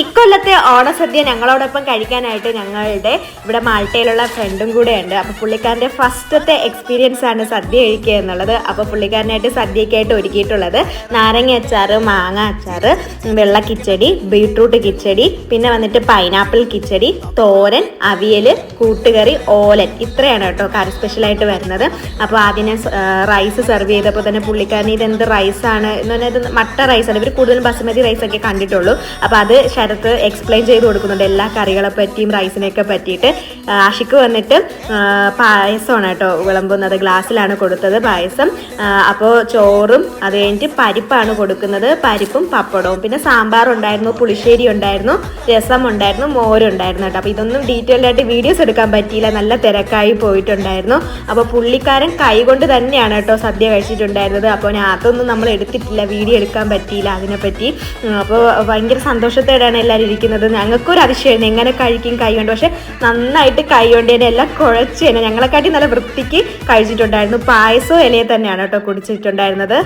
ഇക്കൊല്ലത്തെ ഓണസദ്യ ഞങ്ങളോടൊപ്പം കഴിക്കാനായിട്ട് ഞങ്ങളുടെ ഇവിടെ മാൾട്ടയിലുള്ള ഫ്രണ്ടും കൂടെ ഉണ്ട് അപ്പോൾ പുള്ളിക്കാരന്റെ ഫസ്റ്റത്തെ എക്സ്പീരിയൻസ് ആണ് സദ്യ കഴിക്കുക എന്നുള്ളത്. അപ്പോൾ പുള്ളിക്കാരനായിട്ട് സദ്യക്കായിട്ട് ഒരുക്കിയിട്ടുള്ളത് നാരങ്ങ അച്ചാർ മാങ്ങ അച്ചാർ വെള്ള കിച്ചടി ബീട്രൂട്ട് കിച്ചടി പിന്നെ വന്നിട്ട് പൈനാപ്പിൾ കിച്ചടി തോരൻ അവിയൽ കൂട്ടുകറി ഓലൻ. ഇത്രയാണ് കേട്ടോ കറി സ്പെഷ്യലായിട്ട് വരുന്നത്. അപ്പോൾ ആദ്യം റൈസ് സെർവ് ചെയ്തപ്പോൾ തന്നെ പുള്ളിക്കാരൻ ഇതെന്ത് റൈസാണ് എന്ന് പറഞ്ഞാൽ ഇത് മട്ട റൈസാണ് ഇവർ കൂടുതലും ബസുമതി റൈസൊക്കെ കണ്ടിട്ടുള്ളൂ. അപ്പോൾ അത് ശരത്ത് എക്സ്പ്ലെയിൻ ചെയ്ത് കൊടുക്കുന്നുണ്ട് എല്ലാ കറികളെ പറ്റിയും റൈസിനെയൊക്കെ പറ്റിയിട്ട്. ആഷിക്ക് വന്നിട്ട് പായസമാണ് കേട്ടോ വിളമ്പുന്നത്. ഗ്ലാസ്സിലാണ് കൊടുത്തത് പായസം. അപ്പോൾ ചോറും അത് കഴിഞ്ഞിട്ട് പരിപ്പാണ് കൊടുക്കുന്നത്. പരിപ്പും പപ്പടവും. പിന്നെ സാമ്പാർ ഉണ്ടായിരുന്നു പുളിശ്ശേരി ഉണ്ടായിരുന്നു രസം ഉണ്ടായിരുന്നു മോരുണ്ടായിരുന്നു കേട്ടോ. അപ്പോൾ ഇതൊന്നും ഡീറ്റെയിൽഡ് ആയിട്ട് വീഡിയോസ് എടുക്കാൻ പറ്റിയില്ല. നല്ല തിരക്കായി പോയിട്ടുണ്ടായിരുന്നു. അപ്പോൾ പുള്ളിക്കാരൻ കൈകൊണ്ട് തന്നെയാണ് കേട്ടോ സദ്യ കഴിച്ചിട്ടുണ്ടായിരുന്നത്. അപ്പോൾ അതൊന്നും നമ്മൾ എടുത്തിട്ടില്ല വീഡിയോ എടുക്കാൻ പറ്റിയില്ല അതിനെപ്പറ്റി. അപ്പോൾ ഭയങ്കര സന്തോഷത്തോടെയാണ് എല്ലാവരും ഇരിക്കുന്നത്. ഞങ്ങൾക്കൊരു അതിശയമായിരുന്നു എങ്ങനെ കഴിക്കും കൈ കൊണ്ട് പക്ഷെ നന്നായിട്ട് കൈ കൊണ്ട് തന്നെ എല്ലാം കുഴച്ച് തന്നെ ഞങ്ങളെക്കാട്ടി നല്ല വൃത്തിക്ക് കഴിച്ചിട്ടുണ്ടായിരുന്നു പായസവും ഇലയെ തന്നെയാണ് കേട്ടോ കുടിച്ചിട്ടുണ്ടായിരുന്നത്.